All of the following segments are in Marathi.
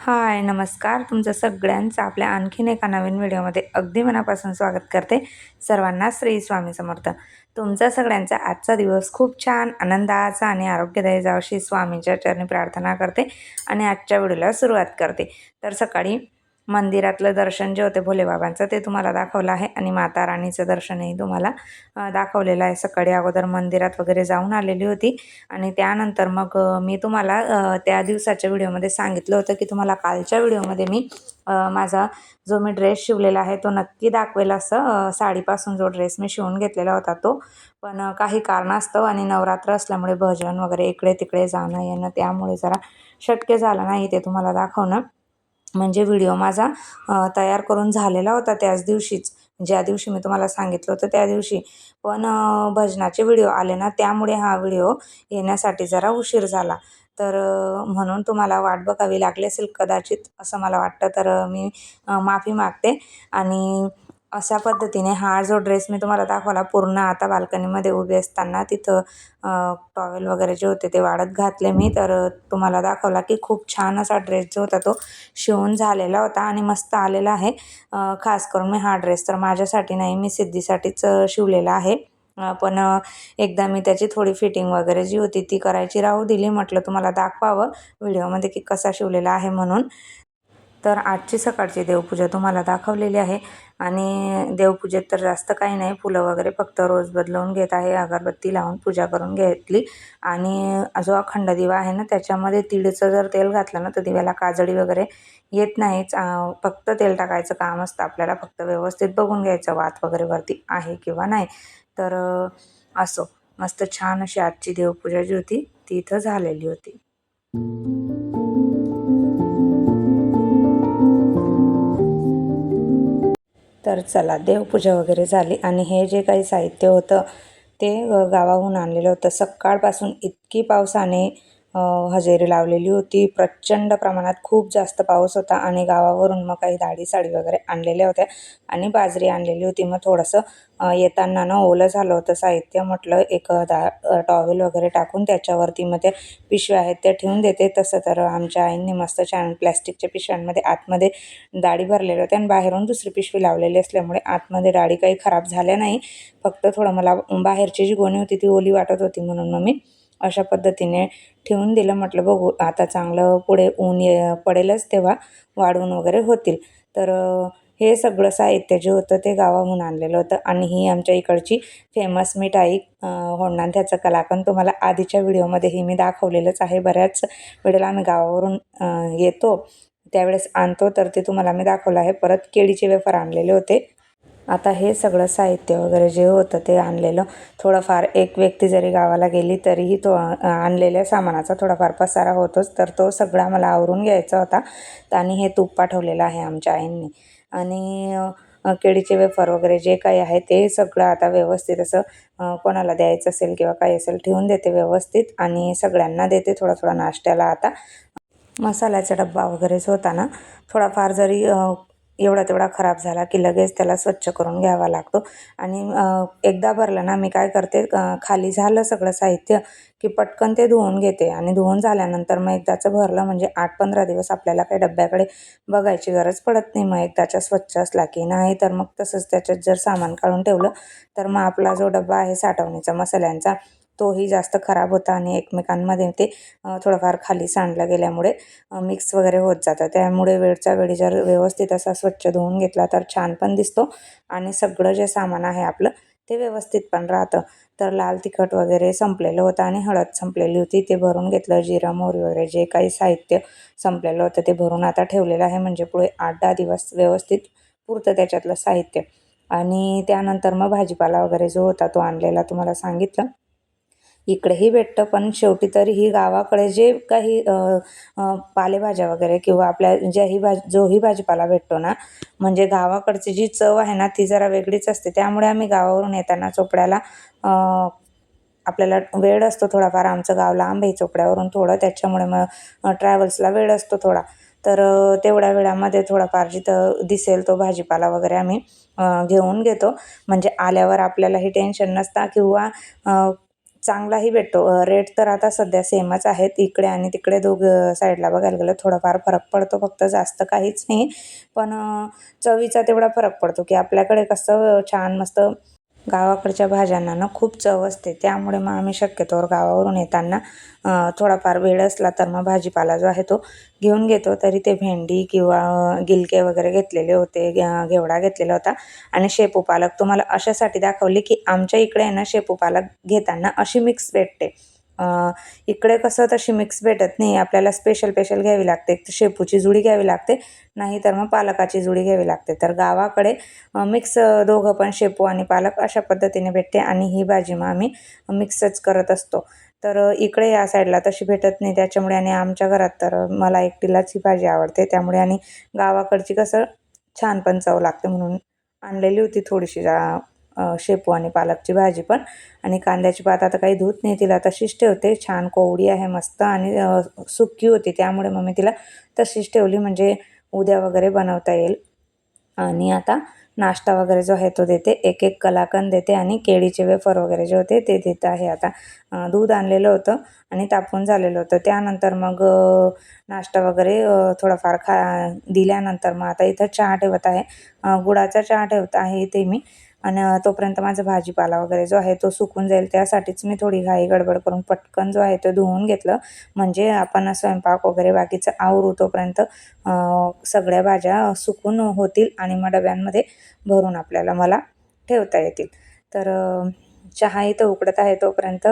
हाय नमस्कार. तुमचं सगळ्यांचं आपल्या आणखीन एका नवीन व्हिडिओमध्ये अगदी मनापासून स्वागत करते. सर्वांना श्री स्वामी समर्थ. तुमचा सगळ्यांचा आजचा दिवस खूप छान आनंदाचा आणि आरोग्यदायी जावशी स्वामींच्या चरणी प्रार्थना करते आणि आजच्या व्हिडिओला सुरुवात करते. तर सकाळी मंदिरातलं दर्शन जे होते भोलेबाबांचं ते तुम्हाला दाखवलं आहे. आणि माता राणीचं दर्शनही तुम्हाला दाखवलेलं आहे. सकाळी अगोदर मंदिरात वगैरे जाऊन आलेली होती. आणि त्यानंतर मग मी तुम्हाला त्या दिवसाच्या व्हिडिओमध्ये सांगितलं होतं की तुम्हाला कालच्या व्हिडिओमध्ये मी माझा जो मी ड्रेस शिवलेला आहे तो नक्की दाखवेल असं साडीपासून जो ड्रेस मी शिवून घेतलेला होता तो. पण काही कारणास्तव आणि नवरात्र असल्यामुळे भजन वगैरे इकडे तिकडे जाणं येणं त्यामुळे जरा शक्य झालं नाही ते तुम्हाला दाखवणं. म्हणजे व्हिडिओ माझा तयार करून झालेला होता त्याच दिवशीच. म्हणजे ज्या दिवशी मी तुम्हाला सांगितलं होतं त्या दिवशी. पण भजनाचे व्हिडिओ आले ना त्यामुळे हा व्हिडिओ येण्यासाठी जरा उशीर झाला. तर म्हणून तुम्हाला वाट बघावी लागली असेल कदाचित असं मला वाटतं. तर मी माफी मागते. आणि अशा पद्धतीने हा जो ड्रेस मी तुम्हाला दाखवला पूर्ण आता बाल्कनीमध्ये उभी असताना तिथं टॉवेल वगैरे जे होते ते वाढत घातले मी. तर तुम्हाला दाखवला की खूप छान असा ड्रेस जो होता तो शिवून झालेला होता आणि मस्त आलेला आहे. खास करून मी हा ड्रेस तर माझ्यासाठी नाही मी सिद्धीसाठीच शिवलेला आहे. पण एकदा मी त्याची थोडी फिटिंग वगैरे जी होती ती करायची राहू दिली. म्हटलं तुम्हाला दाखवावं व्हिडिओमध्ये की कसा शिवलेला आहे म्हणून. तर आजची सकाळची देवपूजा तुम्हाला दाखवलेली आहे. आणि देवपूजेत तर जास्त काही नाही. फुलं वगैरे फक्त रोज बदलवून घेत आहे. अगरबत्ती लावून पूजा करून घेतली. आणि जो अखंड दिवा आहे ना त्याच्यामध्ये तिळचं जर तेल घातलं ना तर दिव्याला काजळी वगैरे येत नाहीच. फक्त तेल टाकायचं काम असतं. आपल्याला फक्त व्यवस्थित बघून घ्यायचं वात वगैरे वरती आहे किंवा नाही. तर असो. मस्त छान अशी आजची देवपूजा जी होती ती इथं झालेली होती. तर चला देवपूजा वगैरे झाली. आणि हे जे काही साहित्य होतं ते गावाहून आणलेलं होतं. सकाळपासून इतकी पावसाने हजेरी लावलेली होती. प्रचंड प्रमाणात खूप जास्त पाऊस होता आणि गावावरून मग काही दाढी साडी वगैरे आणलेल्या होत्या आणि बाजरी आणलेली होती. मग थोडंसं येताना ना ओलं झालं होतं. साहित्य म्हटलं एक दा टॉवेल वगैरे टाकून त्याच्यावरती मग ते पिशव्या आहेत त्या ठेवून देते. तसं तर आमच्या आईंनी मस्त छान प्लॅस्टिकच्या पिशव्यांमध्ये आतमध्ये दाढी भरलेल्या होत्या आणि बाहेरून दुसरी पिशवी लावलेली असल्यामुळे आतमध्ये डाळी काही खराब झाल्या नाही. फक्त थोडं मला बाहेरची जी गोणी होती ती ओली वाटत होती म्हणून मग मी अशा पद्धतीने ठेवून दिलं. म्हटलं बघू आता चांगलं पुढे ऊन ये पडेलच तेव्हा वाढून वगैरे होतील. तर हे सगळं साहित्य जे होतं ते गावाहून आणलेलं होतं. आणि ही आमच्या इकडची फेमस मिठाई त्याचं कलाकंद तुम्हाला आधीच्या व्हिडिओमध्येही मी दाखवलेलंच आहे. बऱ्याच वेळेला आम्ही गावावरून येतो त्यावेळेस आणतो तर ते तुम्हाला मी दाखवलं आहे. परत केळीचे वेफर आणलेले होते. आता हे सगळं साहित्य वगैरे जे होतं ते आणलेलं. थोडंफार एक व्यक्ती जरी गावाला गेली तरीही तो आणलेल्या सामानाचा थोडाफार पसारा होतोच. तर तो सगळा मला आवरून घ्यायचा होता. आणि हे तूप पाठवलेलं आहे आमच्या आईंनी. आणि केळीचे वेफर वगैरे जे काही आहे ते सगळं आता व्यवस्थित असं कोणाला द्यायचं असेल किंवा काही असेल ठेवून देते व्यवस्थित. आणि सगळ्यांना देते थोडा थोडा नाश्त्याला आता. मसाल्याचा डब्बा वगैरेच होता ना. थोडाफार जरी एवढा तेवढा खराब झाला की लगेच त्याला स्वच्छ करून घ्यावा लागतो. आणि एकदा भरलं ना मी काय करते खाली झालं सगळं साहित्य की पटकन ते धुवून घेते. आणि धुवून झाल्यानंतर मग एकदाचं भरलं म्हणजे आठ पंधरा दिवस आपल्याला काही डब्याकडे बघायची गरज पडत नाही. मग एकदाच्या स्वच्छ असला की नाही तर मग तसंच त्याच्यात जर सामान काढून ठेवलं तर मग आपला जो डब्बा आहे साठवणीचा मसाल्यांचा तोही जास्त खराब होता आणि एकमेकांमध्ये ते थोडंफार खाली सांडलं गेल्यामुळे मिक्स वगैरे होत जातं. त्यामुळे वेळचा वेळी जर व्यवस्थित असा स्वच्छ धुवून घेतला तर छान पण दिसतो आणि सगळं जे सामान आहे आपलं ते व्यवस्थित पण राहतं. तर लाल तिखट वगैरे संपलेलं होतं आणि हळद संपलेली होती. ते भरून घेतलं जिरा मोहरी वगैरे जे काही साहित्य संपलेलं होतं ते भरून आता ठेवलेलं आहे. म्हणजे पुढे आठ दहा दिवस व्यवस्थित पुरतं त्याच्यातलं साहित्य. आणि त्यानंतर मग भाजीपाला वगैरे जो होता तो आणलेला तुम्हाला सांगितलं. इकडेही भेटतं पण शेवटी तरी ही गावाकडे जे काही पालेभाज्या वगैरे किंवा आपल्या ज्याही भाज जोही भाजीपाला भेटतो ना म्हणजे गावाकडची जी चव आहे ना ती जरा वेगळीच असते. त्यामुळे आम्ही गावावरून येताना चोपड्याला आपल्याला वेळ असतो थोडाफार. आमचं गाव लांब आहे चोपड्यावरून थोडं त्याच्यामुळे मग ट्रॅव्हल्सला वेळ असतो थोडा. तर तेवढ्या वेळामध्ये थोडाफार जिथं दिसेल तो भाजीपाला वगैरे आम्ही घेऊन घेतो. म्हणजे आल्यावर आपल्यालाही टेन्शन नसता किंवा चांगलाही भेटतो. रेट तर आता सध्या सेमच आहेत. इकडे आणि तिकडे दोघ साईडला बघायला गेलं थोडाफार फरक पडतो. फक्त जास्त काहीच नाही. पण चवीचा तेवढा फरक पडतो की आपल्याकडे कसं छान मस्त गावाकडच्या भाज्यांना ना खूप चव असते. त्यामुळे मग आम्ही शक्यतोवर गावावरून येताना थोडाफार वेळ असला तर मग भाजीपाला जो आहे तो घेऊन घेतो. तरी ते भेंडी किंवा गिलके वगैरे घेतलेले होते घेवडा घेतलेला होता. आणि शेपू पालक तुम्हाला अशासाठी दाखवले की आमच्या इकडे ना शेपू पालक घेताना अशी मिक्स भेटते. इकडे कसं तशी मिक्स भेटत नाही. आपल्याला स्पेशल स्पेशल घ्यावी लागते. एक शेपूची जुडी घ्यावी लागते. नाही तर मग पालकाची जुडी घ्यावी लागते. तर गावाकडे मिक्स दोघं पण शेपू आणि पालक अशा पद्धतीने भेटते आणि ही भाजी मग आम्ही मिक्सच करत असतो. तर इकडे या साईडला तशी भेटत नाही. त्याच्यामुळे आणि आमच्या घरात तर मला एकटीलाच ही भाजी आवडते. त्यामुळे आणि गावाकडची कसं छान पण चव लागते म्हणून आणलेली होती थोडीशी शेपू आणि पालकची भाजी पण. आणि कांद्याची पात आता काही धूत नाही तिला तशीच ठेवते. छान कोवडी आहे मस्त आणि सुक्की होती त्यामुळे मग मी तिला तशीच ठेवली. म्हणजे उद्या वगैरे बनवता येईल. आणि आता नाश्ता वगैरे जो आहे तो देते. एक एक कलाकंद देते आणि केळीचे वेफर वगैरे जे होते ते देत आहे आता. दूध आणलेलं होतं आणि तापून झालेलं होतं. त्यानंतर मग नाश्ता वगैरे थोडाफार खा दिल्यानंतर मग आता इथं चहा ठेवत आहे. गुळाचा चहा ठेवत आहे इथे मी. आणि तोपर्यंत माझा भाजीपाला वगैरे जो आहे तो सुकून जाईल. त्यासाठीच मी थोडी घाई गडबड करून पटकन जो आहे तो धुवून घेतलं. म्हणजे आपण स्वयंपाक वगैरे बाकीचं आवरू तोपर्यंत सगळ्या भाज्या सुकून होतील आणि मग डब्यांमध्ये भरून आपल्याला मला ठेवता येतील. तर चहा इथं उकडत आहे तोपर्यंत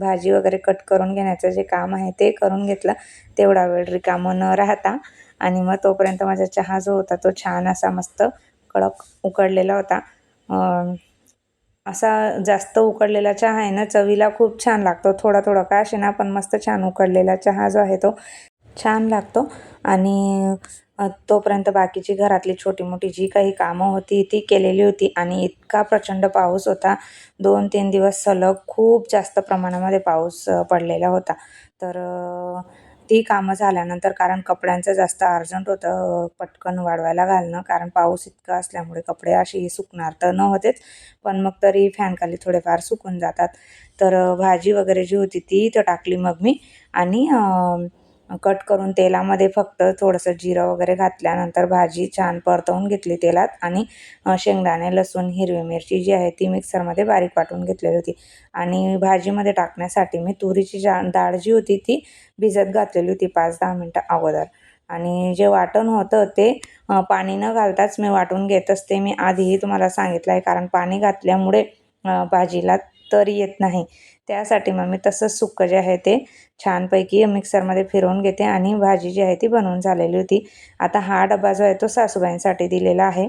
भाजी वगैरे कट करून घेण्याचं जे काम आहे ते करून घेतलं. तेवढा वेळ रिकामं न राहता. आणि मग तोपर्यंत माझा चहा जो होता तो छान असा मस्त कडक उकडलेला होता. असा जास्त उकडलेला चहा आहे ना चवीला खूप छान लागतो. थोडा थोडा का असे ना पण मस्त छान उकडलेला चहा जो आहे तो छान लागतो. आणि तोपर्यंत बाकीची घरातली छोटी मोठी जी काही कामं होती ती केलेली होती. आणि इतका प्रचंड पाऊस होता. दोन तीन दिवस सलग खूप जास्त प्रमाणामध्ये पाऊस पडलेला होता. तर ती कामं झाल्यानंतर कारण कपड्यांचं जास्त अर्जंट होतं पटकन वाढवायला घालणं कारण पाऊस इतका असल्यामुळे कपडे अशी सुकणार तर न होतेच पण मग तरी फॅनखाली थोडेफार सुकून जातात. तर भाजी वगैरे जी होती ती तर टाकली मग मी. आणि कट करून तेलामध्ये फक्त थोडंसं जिरं वगैरे घातल्यानंतर भाजी छान परतवून घेतली तेलात आणि शेंगदाणे लसूण हिरवी मिरची जी आहे ती मिक्सरमध्ये बारीक वाटून घेतलेली होती. आणि भाजीमध्ये टाकण्यासाठी मी तुरीची जा डाळ जी होती ती भिजत घातलेली होती पाच दहा मिनटं अगोदर. आणि जे वाटण होतं ते पाणी न घालताच मी वाटून घेत असते मी आधीही तुम्हाला सांगितलं आहे. कारण पाणी घातल्यामुळे भाजीला तर येत नाही. त्यासाठी मग मी तसंच सुक्कं जे आहे ते छानपैकी मिक्सरमध्ये फिरवून घेते आणि भाजी जी आहे ती बनवून झालेली होती. आता हा डबा जो आहे तो सासूबाईंसाठी दिलेला आहे.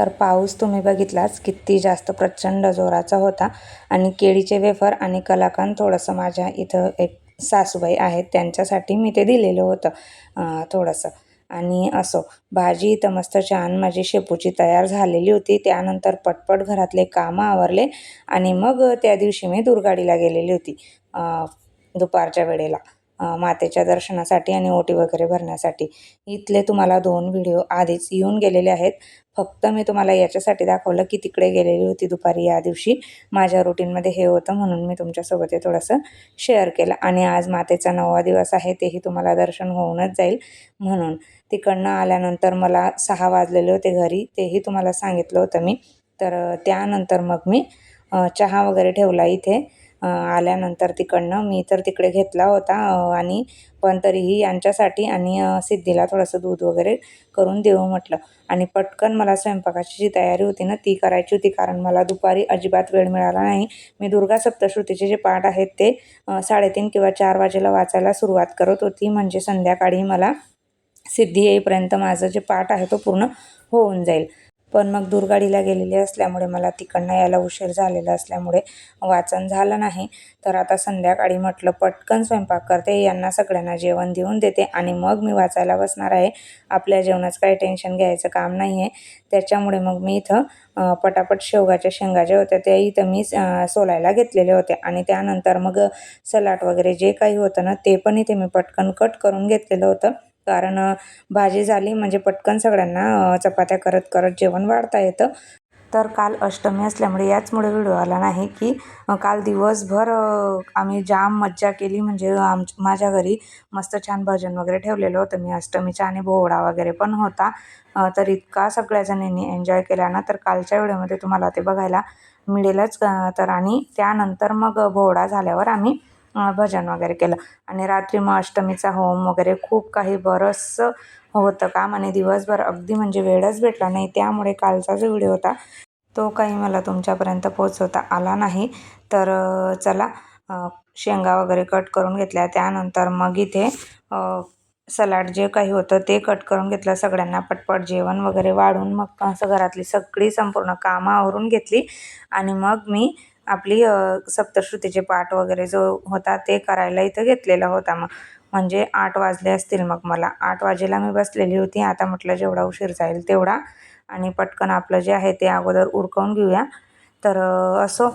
तर पाऊस तुम्ही बघितलाच किती जास्त प्रचंड जोराचा होता. आणि केळीचे वेफर आणि कलाकंद थोडंसं माझ्या इथं एक सासूबाई आहेत त्यांच्यासाठी मी ते दिलेलं होतं थोडंसं. आणि असो भाजी इथं मस्त छान माझी शेपूची तयार झालेली होती. त्यानंतर पटपट घरातले कामं आवरले आणि मग त्या दिवशी मी दुर्गाडीला गेलेली होती दुपारच्या वेळेला. मातेच्या दर्शनासाठी आणि ओटी वगैरे भरण्यासाठी. इथले तुम्हाला दोन व्हिडिओ आधीच येऊन गेलेले आहेत. फक्त मी तुम्हाला याच्यासाठी दाखवलं की तिकडे गेलेली होती दुपारी या दिवशी. माझ्या रुटीनमध्ये हे होतं म्हणून मी तुमच्यासोबत हे थोडंसं शेअर केलं. आणि आज मातेचा नववा दिवस आहे तेही तुम्हाला दर्शन होऊनच जाईल म्हणून. तिकडनं आल्यानंतर मला सहा वाजलेले होते घरी तेही तुम्हाला सांगितलं होतं मी. तर त्यानंतर मग मी चहा वगैरे ठेवला इथे. आल्यानंतर तिकडनं मी तर तिकडे घेतला होता आणि पण तरीही यांच्यासाठी आणि सिद्धीला थोडंसं दूध वगैरे करून देऊ म्हटलं. आणि पटकन मला स्वयंपाकाची जी तयारी होती ना ती करायची होती कारण मला दुपारी अजिबात वेळ मिळाला नाही. मी दुर्गा सप्तश्रुतीचे जे पाठ आहेत ते साडेतीन किंवा चार वाजेला वाचायला सुरुवात करत होती म्हणजे संध्याकाळी मला सिद्धी येईपर्यंत माझं जे पाठ आहे तो पूर्ण होऊन जाईल. पण मग दूरगाडीला गेलेली असल्यामुळे मला तिकडनं यायला उशीर झालेला असल्यामुळे वाचन झालं नाही. तर आता संध्याकाळी म्हटलं पटकन स्वयंपाक करते यांना सगळ्यांना जेवण देऊन देते आणि मग मी वाचायला बसणार आहे. आपल्या जेवणाचं काही टेन्शन घ्यायचं काम नाही आहे त्याच्यामुळे मग मी इथं पटापट शेवगाच्या शेंगा ज्या होत्या त्या इथं मी सोलायला घेतलेले होते. आणि त्यानंतर मग सलाड वगैरे जे काही होतं ना ते पण इथे मी पटकन कट करून घेतलेलं होतं. कारण भाजी झाली म्हणजे पटकन सगळ्यांना चपात्या करत करत जेवण वाढता येतं. तर काल अष्टमी असल्यामुळे याचमुळे व्हिडिओ आला नाही की काल दिवसभर आम्ही जाम मज्जा केली. म्हणजे आम माझ्या घरी मस्त छान भजन वगैरे ठेवलेलं होतं. मी अष्टमीचा आणि भोवडा वगैरे पण होता. तर इतका सगळ्या जणींनी एन्जॉय केला ना तर कालच्या व्हिडिओमध्ये तुम्हाला ते बघायला मिळेलच. तर आणि त्यानंतर मग भोवडा झाल्यावर आम्ही भजन वगैरे केलं. आणि रात्री मग अष्टमीचा होम वगैरे खूप काही बरंचसं होतं. काम आणि दिवसभर अगदी म्हणजे वेळच भेटला नाही. त्यामुळे कालचा जो व्हिडिओ होता तो काही मला तुमच्यापर्यंत पोचवता आला नाही. तर चला शेंगा वगैरे कट करून घेतल्या. त्यानंतर मग इथे सलाड जे काही होतं ते कट करून घेतलं. सगळ्यांना पटपट जेवण वगैरे वाढून मग असं घरातली सगळी संपूर्ण कामं आवरून घेतली. आणि मग मी आपली सप्तश्रुतीचे पाठ वगैरे जो होता ते करायला इथं घेतलेला होता मग. म्हणजे आठ वाजले असतील मग मला. आठ वाजेला मी बसलेली होती. आता म्हटलं जेवढा उशीर जाईल तेवढा. आणि पटकन आपलं जे आहे ते अगोदर उरकवून घेऊया. तर असो.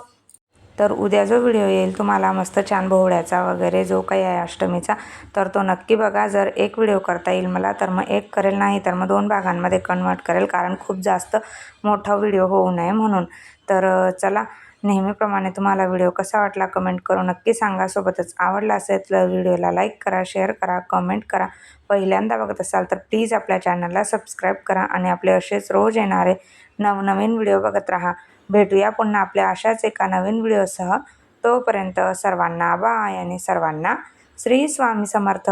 तर उद्या जो व्हिडिओ येईल तुम्हाला मस्त छान भोवड्याचा वगैरे जो काही आहे अष्टमीचा तर तो नक्की बघा. जर एक व्हिडिओ करता येईल मला तर मग एक करेल नाही तर मग दोन भागांमध्ये कन्वर्ट करेल. कारण खूप जास्त मोठा व्हिडिओ होऊ नये म्हणून. तर चला. नेहमीप्रमाणे तुम्हाला व्हिडिओ कसा वाटला कमेंट करून नक्की सांगा. सोबतच आवडला असेल तर व्हिडिओला लाईक करा शेअर करा कमेंट करा. पहिल्यांदा बघत असाल तर प्लीज आपल्या चॅनलला सबस्क्राईब करा आणि आपले असेच रोज येणारे नवनवीन व्हिडिओ बघत राहा. भेटूया पुन्हा आपल्या अशाच एका नवीन व्हिडिओसह. तोपर्यंत सर्वांना बाय आणि सर्वांना श्री स्वामी समर्थ.